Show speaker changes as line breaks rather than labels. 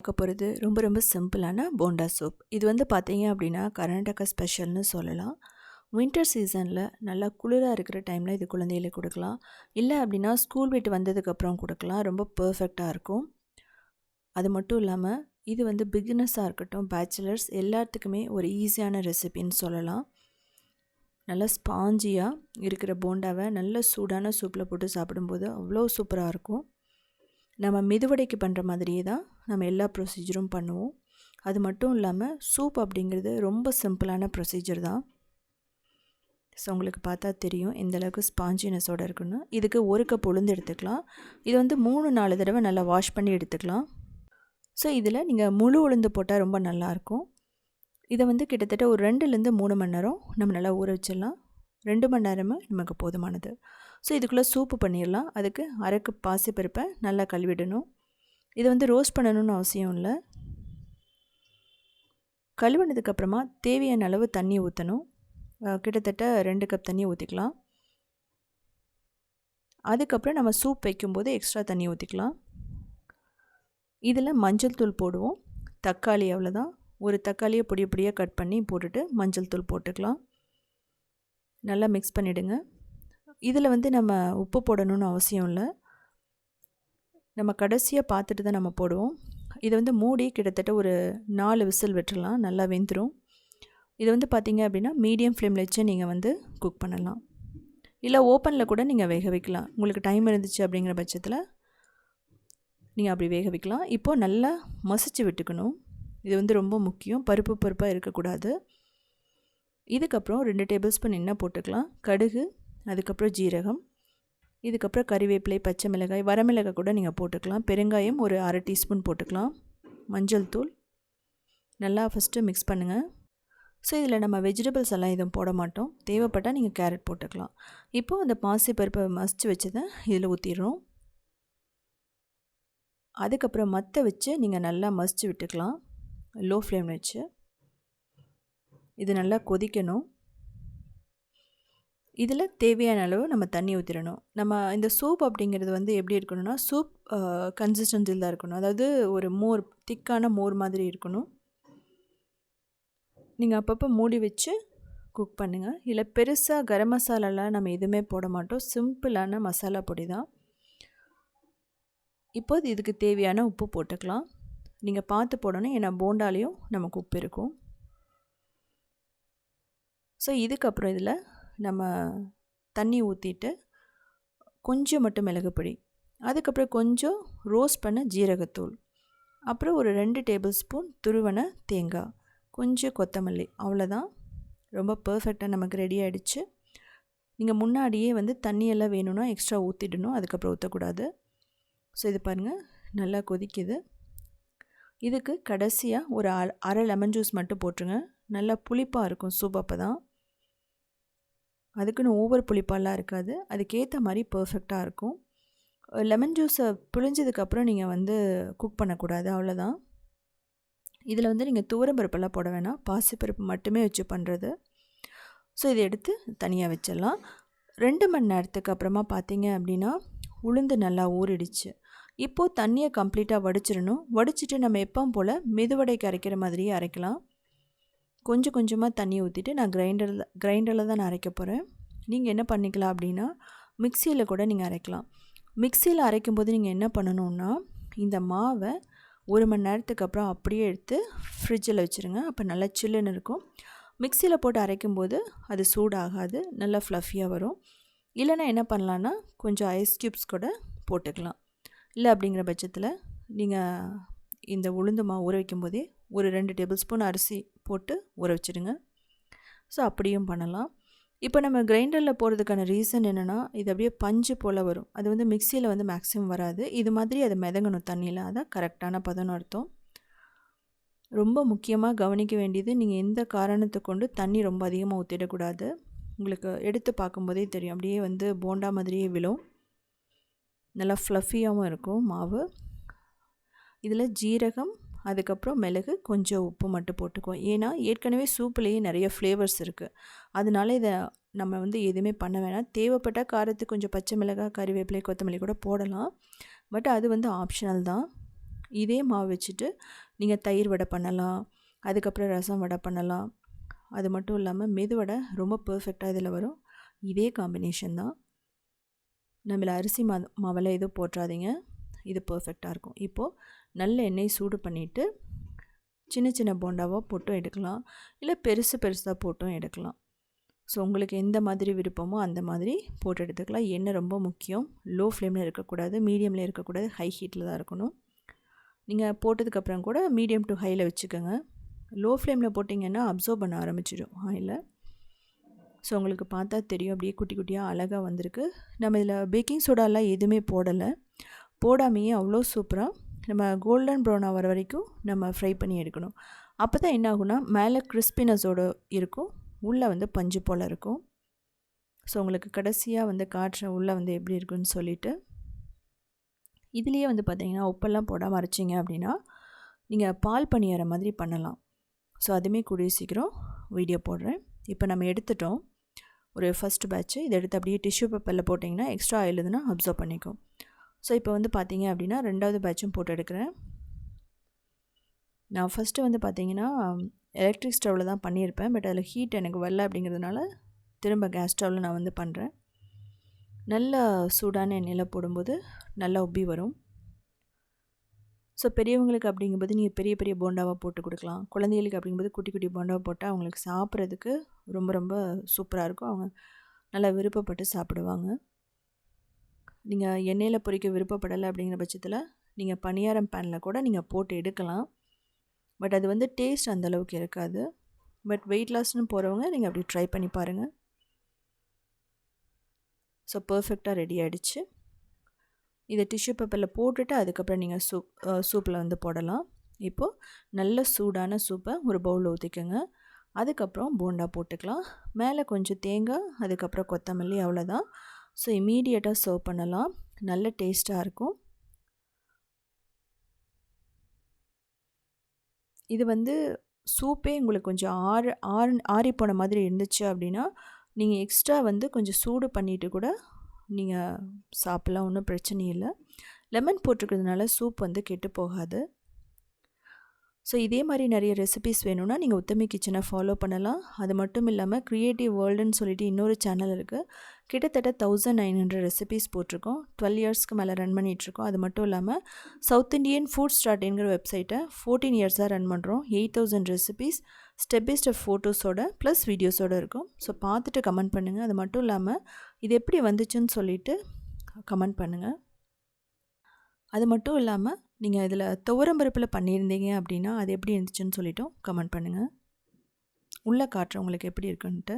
பார்க்க போகிறது ரொம்ப ரொம்ப சிம்பிளான போண்டா சூப். இது வந்து பார்த்தீங்க அப்படின்னா கர்நாடகா ஸ்பெஷல்னு சொல்லலாம். வின்டர் சீசனில் நல்லா குளிராக இருக்கிற டைமில் இது குழந்தைகளுக்கு கொடுக்கலாம். இல்லை அப்படின்னா ஸ்கூல் விட்டு வந்ததுக்கப்புறம் கொடுக்கலாம். ரொம்ப பர்ஃபெக்டாக இருக்கும். அது மட்டும் இல்லாமல் இது வந்து பிகினஸாக இருக்கட்டும் பேச்சுலர்ஸ் எல்லாத்துக்குமே ஒரு ஈஸியான ரெசிபின்னு சொல்லலாம். நல்லா ஸ்பாஞ்சியாக இருக்கிற போண்டாவை நல்ல சூடான சூப்பில் போட்டு சாப்பிடும்போது அவ்வளோ சூப்பராக இருக்கும். நம்ம மெதுவடைக்கு பண்ணுற மாதிரியே தான் நம்ம எல்லா ப்ரொசீஜரும் பண்ணுவோம். அது மட்டும் இல்லாமல் சூப் அப்படிங்கிறது ரொம்ப சிம்பிளான ப்ரொசீஜர் தான். ஸோ உங்களுக்கு பார்த்தா தெரியும் இந்தளவுக்கு ஸ்பாஞ்சினஸோடு இருக்குன்னு. இதுக்கு ஒரு கப் உளுந்து எடுத்துக்கலாம். இது வந்து மூணு நாலு தடவை நல்லா வாஷ் பண்ணி எடுத்துக்கலாம். ஸோ இதில் நீங்கள் முழு உளுந்து போட்டால் ரொம்ப நல்லாயிருக்கும். இதை வந்து கிட்டத்தட்ட ஒரு ரெண்டுலேருந்து மூணு மணி நேரம் நம்ம நல்லா ஊற வச்சிடலாம். ரெண்டு மணி நேரமும் நமக்கு போதுமானது. ஸோ இதுக்குள்ளே சூப்பு பண்ணிடலாம். அதுக்கு அரைக்கு பாசிப்பருப்பை நல்லா கழுவிடணும். இதை வந்து ரோஸ்ட் பண்ணணும்னு அவசியம் இல்லை. கழுவினதுக்கப்புறமா தேவையான அளவு தண்ணி ஊற்றணும் கிட்டத்தட்ட ரெண்டு கப் தண்ணி ஊற்றிக்கலாம் அதுக்கப்புறம் நம்ம சூப் வைக்கும்போது எக்ஸ்ட்ரா தண்ணி ஊற்றிக்கலாம் இதில் மஞ்சள் தூள் போடுவோம். தக்காளி அவ்வளோதான் ஒரு தக்காளியை பொடி பொடியாக கட் பண்ணி போட்டுட்டு மஞ்சள் தூள் போட்டுக்கலாம். நல்லா மிக்ஸ் பண்ணிவிடுங்க இதில் வந்து நம்ம உப்பு போடணும்னு அவசியம் இல்லை. நம்ம கடைசியாக பார்த்துட்டு தான் நம்ம போடுவோம். இதை வந்து மூடி கிட்டத்தட்ட ஒரு நாலு விசில் விட்டுடலாம் நல்லா வெந்துடும் இது வந்து பார்த்திங்க அப்படின்னா மீடியம் ஃப்ளேமில் வச்சு நீங்கள் வந்து குக் பண்ணலாம். இல்லை ஓப்பனில் கூட நீங்கள் வேக வைக்கலாம். உங்களுக்கு டைம் இருந்துச்சு அப்படிங்கிற பட்சத்தில் நீங்கள் அப்படி வேக வைக்கலாம். இப்போது நல்லா மசிச்சு விட்டுக்கணும். இது வந்து ரொம்ப முக்கியம். பருப்பு பருப்பாக இருக்கக்கூடாது. இதுக்கப்புறம் ரெண்டு டேபிள் ஸ்பூன் என்ன போட்டுக்கலாம். கடுகு அதுக்கப்புறம் ஜீரகம். இதுக்கப்புறம் கறிவேப்பிலை பச்சை மிளகாய் வரமிளகாய் கூட நீங்கள் போட்டுக்கலாம். பெருங்காயம் ஒரு அரை டீஸ்பூன் போட்டுக்கலாம். மஞ்சள் தூள். நல்லா ஃபஸ்ட்டு மிக்ஸ் பண்ணுங்கள் ஸோ இதில் நம்ம வெஜிடபிள்ஸ் எல்லாம் எதுவும் போட மாட்டோம். தேவைப்பட்டால் நீங்கள் கேரட் போட்டுக்கலாம். இப்போது அந்த பாசி பருப்பை மசித்து வச்சதை இதில் ஊற்றிடுறோம் அதுக்கப்புறம் மற்ற வச்சு நீங்கள் நல்லா மசித்து விட்டுக்கலாம். லோ ஃப்ளேம் வச்சு. இது நல்லா கொதிக்கணும். இதில் தேவையான அளவு நம்ம தண்ணி ஊற்றிடணும் நம்ம இந்த சூப் அப்படிங்கிறது வந்து எப்படி இருக்கணும்னா சூப் கன்சிஸ்டன்சியில் தான் இருக்கணும். அதாவது ஒரு மோர் திக்கான மோர் மாதிரி இருக்கணும். நீங்கள் அப்பப்போ மூடி வச்சு குக் பண்ணுங்கள் இல்லை பெருசாக கரம் மசாலாலாம் நம்ம எதுவுமே போட மாட்டோம். சிம்பிளான மசாலா பொடி தான். இப்போது இதுக்கு தேவையான உப்பு போட்டுக்கலாம். நீங்கள் பார்த்து போடணும். ஏன்னா போண்டாலேயும் நமக்கு உப்பு இருக்கும். ஸோ இதுக்கப்புறம் இதில் நம்ம தண்ணி ஊற்றிட்டு கொஞ்சம் மட்டும் மிளகுப்பொடி அதுக்கப்புறம் கொஞ்சம் ரோஸ்ட் பண்ண ஜீரகத்தூள் அப்புறம் ஒரு ரெண்டு டேபிள் ஸ்பூன் துருவன தேங்காய் கொஞ்சம் கொத்தமல்லி அவ்வளோதான். ரொம்ப பர்ஃபெக்டாக நமக்கு ரெடி ஆகிடுச்சு நீங்கள் முன்னாடியே வந்து தண்ணியெல்லாம் வேணும்னா எக்ஸ்ட்ரா ஊற்றிடணும் அதுக்கப்புறம் ஊற்றக்கூடாது ஸோ இது பாருங்கள் நல்லா கொதிக்குது. இதுக்கு கடைசியாக ஒரு அரை லெமன் ஜூஸ் மட்டும் போட்டுருங்க. நல்லா புளிப்பாக இருக்கும் சூப் அப்போ தான் அதுக்குன்னு ஓவர் புளிப்பாலாம் இருக்காது. அதுக்கேற்ற மாதிரி பர்ஃபெக்டாக இருக்கும். லெமன் ஜூஸை புழிஞ்சதுக்கப்புறம் நீங்கள் வந்து குக் பண்ணக்கூடாது அவ்வளோதான் இதில் வந்து நீங்கள் தூரம்பருப்பெல்லாம் போட வேணாம். பாசிப்பருப்பு மட்டுமே வச்சு பண்ணுறது ஸோ இதை எடுத்து தனியாக வச்சிடலாம். ரெண்டு மணி நேரத்துக்கு அப்புறமா பார்த்தீங்க அப்படின்னா உளுந்து நல்லா ஊறிடுச்சு. இப்போது தண்ணியை கம்ப்ளீட்டாக வடிச்சிடணும். வடிச்சிட்டு நம்ம எப்பவும் போல் மெதுவடைக்கு அரைக்கிற மாதிரியே அரைக்கலாம். கொஞ்சம் கொஞ்சமாக தண்ணி ஊற்றிட்டு நான் கிரைண்டரில் கிரைண்டரில் தான் நான் அரைக்க போகிறேன் நீங்கள் என்ன பண்ணிக்கலாம் அப்படின்னா மிக்சியில் கூட நீங்கள் அரைக்கலாம். மிக்சியில் அரைக்கும்போது நீங்கள் என்ன பண்ணணுன்னா இந்த மாவை ஒரு மணி நேரத்துக்கு அப்புறம் அப்படியே எடுத்து ஃப்ரிட்ஜில் வச்சுருங்க. அப்போ நல்லா சில்லுன்னு இருக்கும். மிக்சியில் போட்டு அரைக்கும்போது அது சூடாகாது நல்லா ஃப்ளஃபியாக வரும். இல்லைனா என்ன பண்ணலான்னா கொஞ்சம் ஐஸ் க்யூப்ஸ் கூட போட்டுக்கலாம். இல்லை அப்படிங்கிற பட்சத்தில் நீங்கள் இந்த உளுந்து மாவு ஊற வைக்கும்போதே ஒரு ரெண்டு டேபிள் ஸ்பூன் அரிசி போட்டு ஊற வச்சுடுங்க. ஸோ அப்படியும் பண்ணலாம். இப்போ நம்ம கிரைண்டரில் போகிறதுக்கான ரீசன் என்னென்னா இது அப்படியே பஞ்சு போல் வரும். அது வந்து மிக்சியில் வந்து மேக்ஸிமம் வராது. இது மாதிரி அதை மிதங்கணும் தண்ணியில். அதான் கரெக்டான பதம் அர்த்தம். ரொம்ப முக்கியமாக கவனிக்க வேண்டியது நீங்கள் எந்த காரணத்தை கொண்டு தண்ணி ரொம்ப அதிகமாக ஊற்றிடக்கூடாது உங்களுக்கு எடுத்து பார்க்கும்போதே தெரியும். அப்படியே வந்து போண்டா மாதிரியே விழும். நல்லா ஃப்ளஃபியாகவும் இருக்கும் மாவு. இதில் ஜீரகம் அதுக்கப்புறம் மிளகு கொஞ்சம் உப்பு மட்டும் போட்டுக்குவோம். ஏன்னா ஏற்கனவே சூப்புலேயே நிறைய ஃப்ளேவர்ஸ் இருக்குது அதனால இதை நம்ம வந்து எதுவுமே பண்ண வேணாம். தேவைப்பட்ட காரத்துக்கு கொஞ்சம் பச்சை மிளகாய் கறிவேப்பிலை கொத்தமல்லி கூட போடலாம். பட் அது வந்து ஆப்ஷனல் தான். இதே மாவு வச்சுட்டு நீங்கள் தயிர் வடை பண்ணலாம். அதுக்கப்புறம் ரசம் வடை பண்ணலாம். அது மட்டும் இல்லாமல் மெது வடை ரொம்ப பர்ஃபெக்டாக இதில் வரும். இதே காம்பினேஷன் தான். நம்மள அரிசி மா மாவில் எதுவும் போட்டுறாதீங்க இது பர்ஃபெக்டாக இருக்கும். இப்போது நல்ல எண்ணெய் சூடு பண்ணிவிட்டு சின்ன சின்ன போண்டாவாக போட்டும் எடுக்கலாம். இல்லை பெருசு பெருசாக போட்டும் எடுக்கலாம். ஸோ உங்களுக்கு எந்த மாதிரி விருப்பமோ அந்த மாதிரி போட்டு எடுத்துக்கலாம். எண்ணெய் ரொம்ப முக்கியம். லோ ஃப்ளேமில் இருக்கக்கூடாது மீடியமில் இருக்கக்கூடாது ஹை ஹீட்டில் தான் இருக்கணும். நீங்கள் போட்டதுக்கப்புறம் கூட மீடியம் டு ஹையில் வச்சுக்கோங்க. லோ ஃப்ளேமில் போட்டிங்கன்னா அப்சர்வ் பண்ண ஆரம்பிச்சிடும் ஆயில் ஸோ உங்களுக்கு பார்த்தா தெரியும். அப்படியே குட்டி குட்டியாக அழகாக வந்திருக்கு. நம்ம இதில் பேக்கிங் சோடாலாம் எதுவுமே போடலை. போடாமையே அவ்வளோ சூப்பராக நம்ம கோல்டன் ப்ரௌனாக வர வரைக்கும் நம்ம ஃப்ரை பண்ணி எடுக்கணும். அப்போ தான் என்ன ஆகுனா மேலே கிறிஸ்பினஸோடு இருக்கும் உள்ளே வந்து பஞ்சு போல் இருக்கும். ஸோ உங்களுக்கு கடைசியாக வந்து காட்டுற உள்ளே வந்து எப்படி இருக்குன்னு சொல்லிவிட்டு இதுலேயே வந்து பார்த்திங்கன்னா உப்பெல்லாம் போடாமல் அரைச்சிங்க அப்படின்னா நீங்கள் பால் பணியார மாதிரி பண்ணலாம். ஸோ அதுவுமே கூடிய சீக்கிரம் வீடியோ போடுறேன். இப்போ நம்ம எடுத்துட்டோம். ஒரு ஃபஸ்ட் பேட்ச்சு இதை எடுத்து அப்படியே டிஷ்யூ பேப்பரில் போட்டிங்கன்னா எக்ஸ்ட்ரா ஆயில் இதுனா அப்சர்வ் பண்ணிக்கும். ஸோ இப்போ வந்து பார்த்தீங்க அப்படின்னா ரெண்டாவது பேட்சும் போட்டு எடுக்கிறேன். நான் ஃபஸ்ட்டு வந்து பார்த்தீங்கன்னா எலக்ட்ரிக் ஸ்டவ்வில் தான் பண்ணியிருப்பேன். பட் அதில் ஹீட் எனக்கு வரல அப்படிங்கிறதுனால திரும்ப கேஸ் ஸ்டவ்வில் நான் வந்து பண்ணுறேன் நல்லா சூடான எண்ணெயில் போடும்போது நல்லா உப்பி வரும். ஸோ பெரியவங்களுக்கு அப்படிங்கும்போது நீங்கள் பெரிய பெரிய போண்டாவாக போட்டு கொடுக்கலாம். குழந்தைகளுக்கு அப்படிங்கும்போது குட்டி குட்டி போண்டாவை போட்டால் அவங்களுக்கு சாப்பிட்றதுக்கு ரொம்ப ரொம்ப சூப்பராக இருக்கும். அவங்க நல்லா விருப்பப்பட்டு சாப்பிடுவாங்க. நீங்கள் எண்ணெயில் பொரிக்க விருப்பப்படலை அப்படிங்கிற பட்சத்தில் நீங்கள் பணியாரம் பேனில் கூட நீங்கள் போட்டு எடுக்கலாம். பட் அது வந்து டேஸ்ட் அந்தளவுக்கு இருக்காது. பட் வெயிட் லாஸ்னு போகிறவங்க நீங்கள் அப்படி ட்ரை பண்ணி பாருங்கள் ஸோ பர்ஃபெக்டாக ரெடி ஆகிடுச்சு இதை டிஷ்யூ பேப்பரில் போட்டுட்டு அதுக்கப்புறம் நீங்கள் சூப் சூப்பில் வந்து போடலாம். இப்போது நல்ல சூடான சூப்பை ஒரு பவுலில் ஊற்றிக்கோங்க அதுக்கப்புறம் போண்டா போட்டுக்கலாம். மேலே கொஞ்சம் தேங்காய் அதுக்கப்புறம் கொத்தமல்லி அவ்வளோதான் ஸோ இமீடியட்டாக சர்வ் பண்ணலாம். நல்ல டேஸ்ட்டாக இருக்கும். இது வந்து சூப்பே உங்களுக்கு கொஞ்சம் ஆறு ஆறு ஆறி போன மாதிரி இருந்துச்சு அப்படின்னா நீங்கள் எக்ஸ்ட்ரா வந்து கொஞ்சம் சூடு பண்ணிவிட்டு கூட நீங்கள் சாப்பிட்லாம். ஒன்றும் பிரச்சனை இல்லை. லெமன் போட்டிருக்கிறதுனால சூப் வந்து கெட்டு போகாது. ஸோ இதே மாதிரி நிறைய ரெசிபிஸ் வேணும்னா நீங்கள் உத்தமி கிச்சனை ஃபாலோ பண்ணலாம். அது மட்டும் இல்லாமல் க்ரியேட்டிவ் வேர்ல்டுன்னு சொல்லிட்டு இன்னொரு சேனல் இருக்குது கிட்டத்தட்ட தௌசண்ட் நைன் ஹண்ட்ரட் ரெசிபிஸ் போட்டிருக்கோம். டுவெல் இயர்ஸ்க்கு மேலே ரன் பண்ணிகிட்ருக்கோம் அது மட்டும் இல்லாமல் சவுத் இண்டியன் ஃபுட் ஸ்டார்ட்ங்கிற வெப்சைட்டை ஃபோர்டீன் இயர்ஸாக ரன் பண்ணுறோம் eight thousand recipes step by step ஃபோட்டோஸோட plus வீடியோஸோடு இருக்கும். ஸோ பார்த்துட்டு கமெண்ட் பண்ணுங்கள் அது மட்டும் இல்லாமல் இது எப்படி வந்துச்சுன்னு சொல்லிவிட்டு கமெண்ட் பண்ணுங்கள் அது மட்டும் இல்லாமல் நீங்கள் இதில் துவரம்பருப்பில் பண்ணியிருந்தீங்க அப்படின்னா அது எப்படி இருந்துச்சுன்னு சொல்லிவிட்டும் கமெண்ட் பண்ணுங்கள் உள்ளே காட்டுறவங்களுக்கு எப்படி இருக்குன்ட்டு.